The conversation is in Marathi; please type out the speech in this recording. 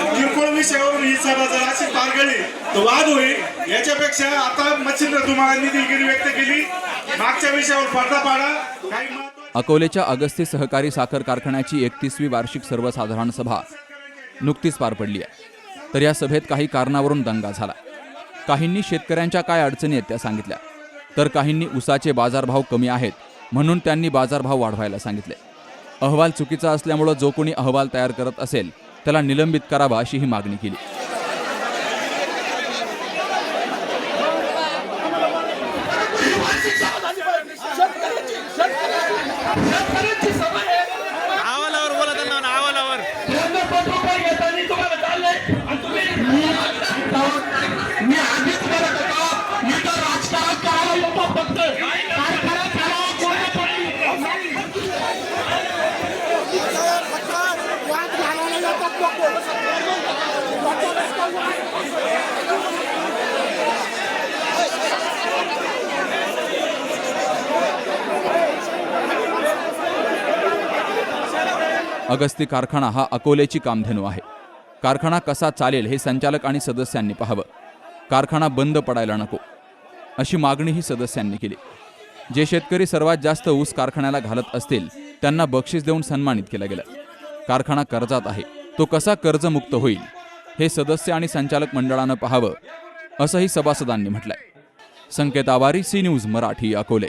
किरकोळ विषयावरून ही सभा जर अशी पारगळली. तर वाद होईल. याच्यापेक्षा आता मच्छिंद्र तुम्हाला दिलगिरी व्यक्त केली. मागच्या विषयावर पडदा पाडा. काही अकोलेच्या अगस्ती सहकारी साखर कारखान्याची एकतीसवी वार्षिक सर्वसाधारण सभा नुकतीच पार पडली आहे. तर या सभेत काही कारणावरून दंगा झाला. काहींनी शेतकऱ्यांच्या काय अडचणी आहेत त्या सांगितल्या. तर काहींनी उसाचे बाजारभाव कमी आहेत म्हणून त्यांनी बाजारभाव वाढवायला सांगितले. अहवाल चुकीचा असल्यामुळं जो कोणी अहवाल तयार करत असेल त्याला निलंबित करावा अशी ही मागणी केली. आवालावर अगस्ती कारखाना हा अकोलेची कामधेनू आहे. कारखाना कसा चालेल हे संचालक आणि सदस्यांनी पाहावं. कारखाना बंद पडायला नको अशी मागणीही सदस्यांनी केली. जे शेतकरी सर्वात जास्त ऊस कारखान्याला घालत असतील त्यांना बक्षीस देऊन सन्मानित केलं गेलं. कारखाना कर्जात आहे. तो कसा कर्जमुक्त होईल हे सदस्य आणि संचालक मंडळानं पाहावं असंही सभासदांनी म्हटलंय. Sanket Awari C news Marathi Akole.